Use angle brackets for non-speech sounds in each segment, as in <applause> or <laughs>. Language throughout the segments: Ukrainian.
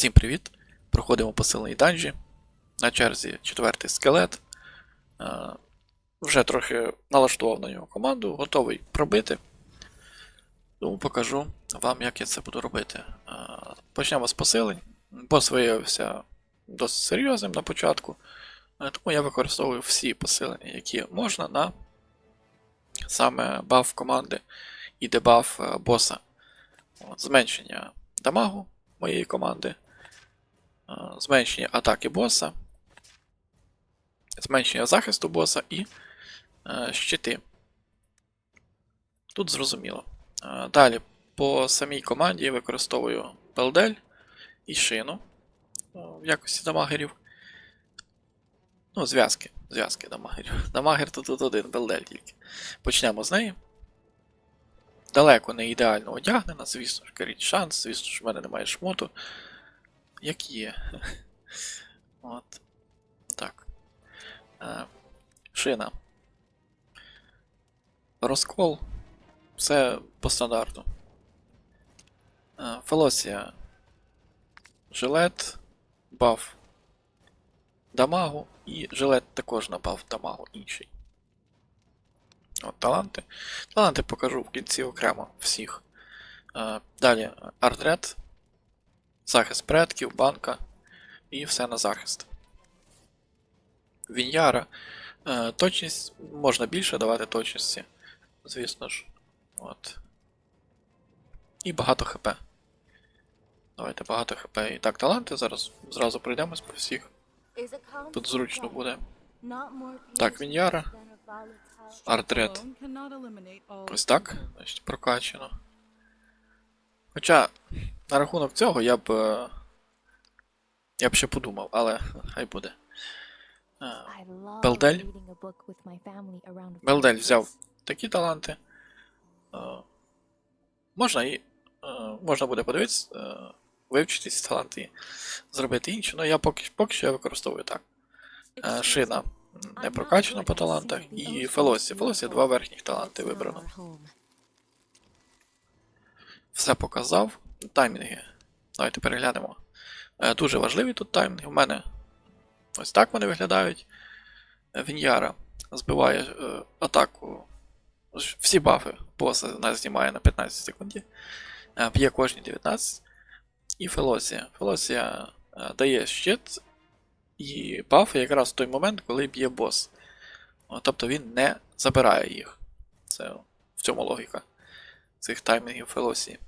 Всім привіт! Проходимо посилений данжі. На черзі четвертий скелет. Е, Вже трохи налаштував на нього команду, готовий пробити. Тому покажу вам, як я це буду робити. Е, Почнемо з посилень. Бос виявився досить серйозним на початку. е, Тому я використовую всі посилення, які можна на саме баф команди і дебаф боса. От, зменшення дамагу моєї команди, зменшення атаки боса, зменшення захисту боса і е, щити. Тут зрозуміло. Е, Далі по самій команді я використовую белдель і шину е, в якості дамагерів. Ну, зв'язки. Зв'язки дамагерів. <laughs> Дамагер тут, тут один, белдель тільки. Почнемо з неї. Далеко не ідеально одягнена, звісно ж, каріть шанс, звісно ж, в мене немає шмоту. Як є. <laughs> От. Так. Е, шина. Розкол. Все по стандарту. Е, Фелосія. Жилет. Баф. Дамагу. І жилет також на баф дамагу інший. От, таланти. Таланти покажу в кінці окремо всіх. Е, Далі артрет, захист предків, банка і все на захист. Віньяра. Е, Точність можна більше давати точності, звісно ж. От. І багато ХП. Давайте багато ХП. І так, таланти зараз зразу пройдемось по всіх. Тут зручно буде. Так, Віньяра. Артрет. Ось так. Значить, прокачано. Хоча, на рахунок цього я б. е, Я б ще подумав, але хай буде. Е, Белдель. Белдель взяв такі таланти. Е, Можна і. Можна буде подивитися, вивчити ці таланти і зробити інші, але я поки, поки що я використовую так. Шина не прокачана по талантах, і Фелосі. Фелосі два верхніх таланти вибрано. Все показав. Таймінги. Давайте переглянемо. Е, Дуже важливі тут таймінги. У мене ось так вони виглядають. Е, Віньяра збиває е, атаку. Всі бафи боса нас знімає на 15 секунді. Б'є кожні 19. І Фелосія. Фелосія дає щит і бафи якраз в той момент, коли б'є бос. Тобто він не забирає їх. Це в цьому логіка цих таймінгів Фелосії.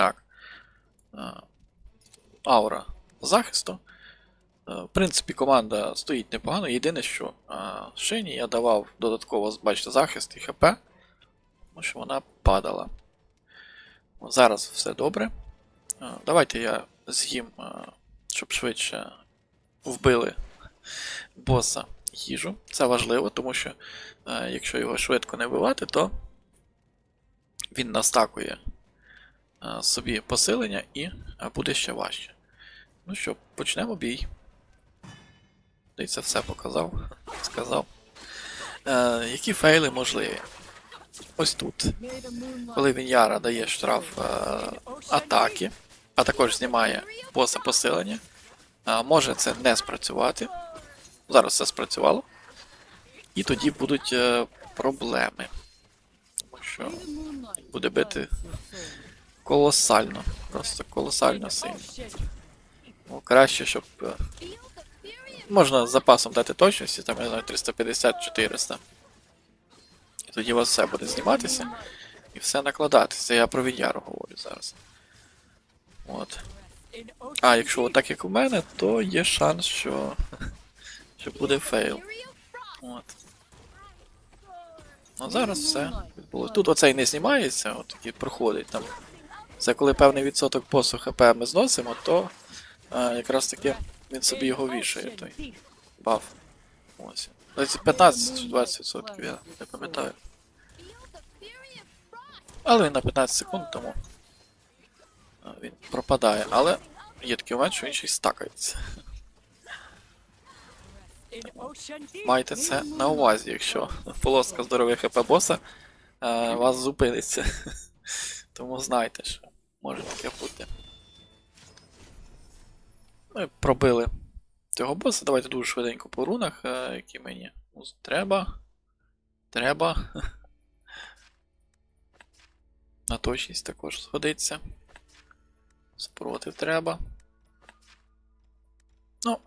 Так. Е, Аура захисту. Е, В принципі, команда стоїть непогано. Єдине, що е, Шині я давав додатково, бачите, захист і ХП, тому що вона падала. Зараз все добре. Давайте я з'їм, щоб швидше вбили боса їжу. Це важливо, тому що якщо його швидко не вбивати, то він настакує собі посилення і е, буде ще важче. Ну що, почнемо бій. Та це все показав, <laughs> сказав. Е, які фейли можливі? Ось тут. Коли Віньяра дає штраф е, атаки, а також знімає боса посилення, е, може це не спрацювати. Зараз це спрацювало. І тоді будуть е, проблеми. Тому що буде бити колосально. Просто колосально сильно. Ну, краще, щоб. е, Можна з запасом дати точності, там, я знаю, 350-400. І тоді у вас все буде зніматися і все накладатися. Я про Віняру говорю зараз. От. А якщо отак як у мене, то є шанс, що, що буде фейл. От. Ну зараз все. Тут оцей не знімається, от такий проходить там. Це коли певний відсоток босу ХП ми зносимо, то е, якраз таки він собі його вішає, той баф. Ось. 15 чи 20%, я не пам'ятаю. Але він на 15 секунд, тому е, він пропадає. Але є такий момент, що він ще стакається. Майте це на увазі, якщо полоска здоров'я ХП боса е, вас зупиниться. Тому знайте, що може таке бути. Ми пробили цього боса. Давайте дуже швиденько по рунах, е, які мені треба. Треба. <laughs> На точність також згодиться. Спротив треба. Ну.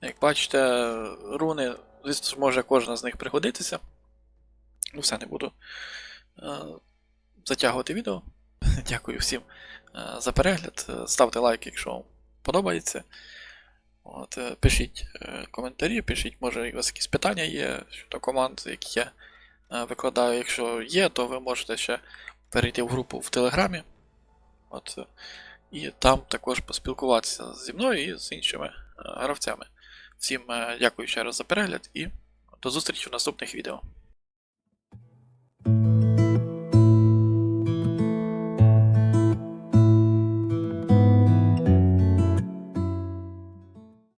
Як бачите, руни, звісно може кожна з них пригодитися. Ну, все не буду е, затягувати відео. <laughs> Дякую всім е, за перегляд. Е, Ставте лайк, якщо вам подобається. От, е, пишіть коментарі, пишіть, може, у вас якісь питання є щодо команд, які я викладаю. Якщо є, то ви можете ще перейти в групу в Телеграмі. От, і там також поспілкуватися зі мною і з іншими гравцями. Всім дякую ще раз за перегляд і до зустрічі в наступних відео.